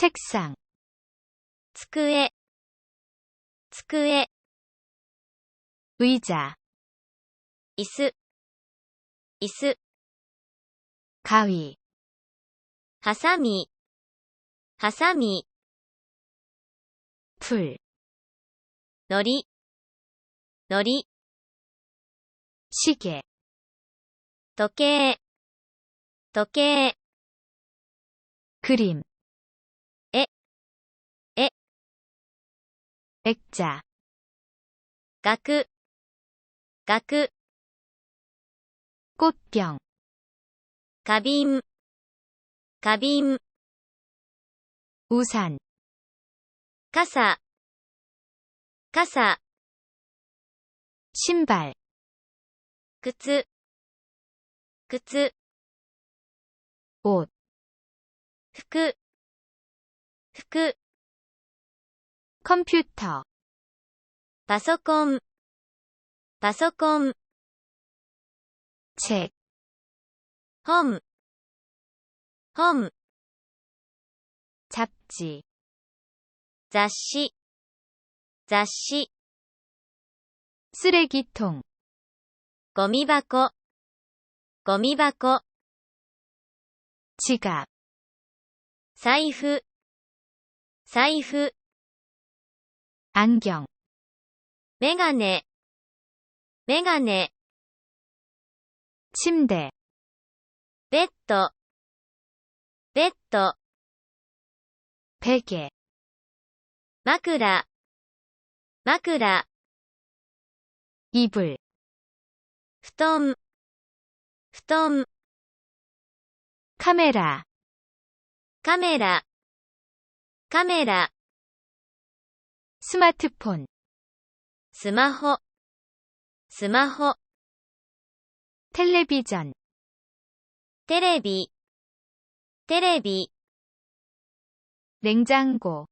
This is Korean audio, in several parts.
책상, 机、机、 의자, 椅子、椅子、 가위, ハサミ、ハサミ、 풀, のり、のり、 시계, 時計、時計、 그림, 에, 액자 가크 가크 꽃병 가빔 가빔 우산 가사 가사 신발 그츠 그츠 옷服服 컴퓨터, パソコン、パソコン、 책, 本、本、 잡지, 雑誌、雑誌、 쓰레기통, ゴミ箱、ゴミ箱、 지갑, 財布、財布、 안경, メガネ、メガネ、 침대, ベッド、ベッド、 베개, 枕、枕、 이불, 布団、布団、 카메라, カメラ、カメラ、 스마트폰, スマホ、スマホ、 텔레비전, テレビ、テレビ、 냉장고,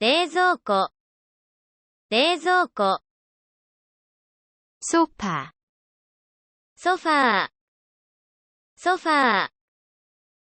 冷蔵庫、冷蔵庫、 소파, ソファー、ソファー、